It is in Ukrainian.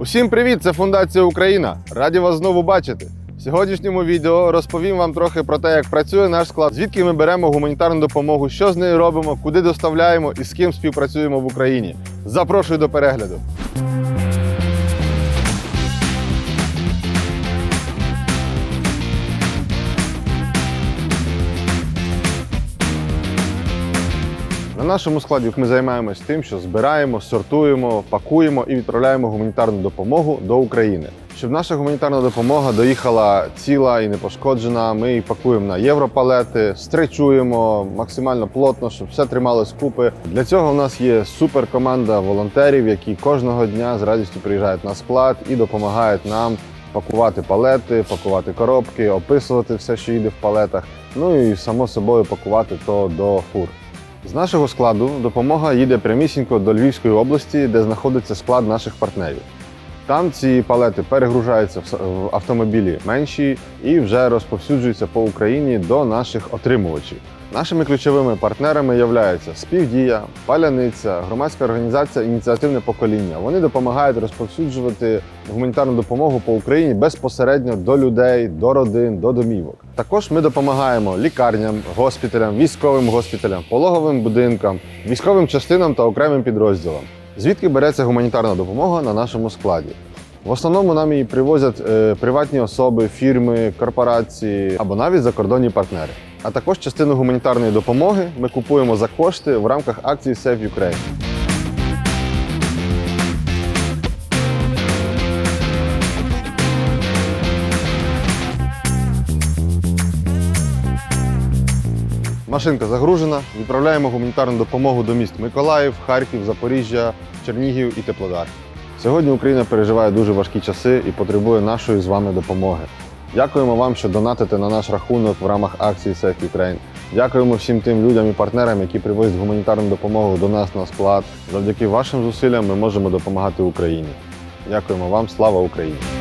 Усім привіт! Це Фундація Україна. Раді вас знову бачити. В сьогоднішньому відео розповім вам трохи про те, як працює наш склад, звідки ми беремо гуманітарну допомогу, що з нею робимо, куди доставляємо і з ким співпрацюємо в Україні. Запрошую до перегляду. На нашому складі ми займаємось тим, що збираємо, сортуємо, пакуємо і відправляємо гуманітарну допомогу до України. Щоб наша гуманітарна допомога доїхала ціла і непошкоджена, ми її пакуємо на європалети, стречуємо максимально плотно, щоб все трималось купи. Для цього в нас є суперкоманда волонтерів, які кожного дня з радістю приїжджають на склад і допомагають нам пакувати палети, пакувати коробки, описувати все, що їде в палетах. Ну і само собою пакувати то до фур. З нашого складу допомога їде прямісінько до Львівської області, де знаходиться склад наших партнерів. Там ці палети перегружаються в автомобілі менші і вже розповсюджуються по Україні до наших отримувачів. Нашими ключовими партнерами являються Співдія, Паляниця, громадська організація Ініціативне покоління. Вони допомагають розповсюджувати гуманітарну допомогу по Україні безпосередньо до людей, до родин, до домівок. Також ми допомагаємо лікарням, госпіталям, військовим госпіталям, пологовим будинкам, військовим частинам та окремим підрозділам. Звідки береться гуманітарна допомога на нашому складі? В основному нам її привозять е, приватні особи, фірми, корпорації або навіть закордонні партнери. А також частину гуманітарної допомоги ми купуємо за кошти в рамках акції Save Ukraine. Машинка загружена. Відправляємо гуманітарну допомогу до міст Миколаїв, Харків, Запоріжжя, Чернігів і Теплодар. Сьогодні Україна переживає дуже важкі часи і потребує нашої з вами допомоги. Дякуємо вам, що донатите на наш рахунок в рамках акції Save Ukraine. Дякуємо всім тим людям і партнерам, які привозять гуманітарну допомогу до нас на склад. Завдяки вашим зусиллям ми можемо допомагати Україні. Дякуємо вам, слава Україні!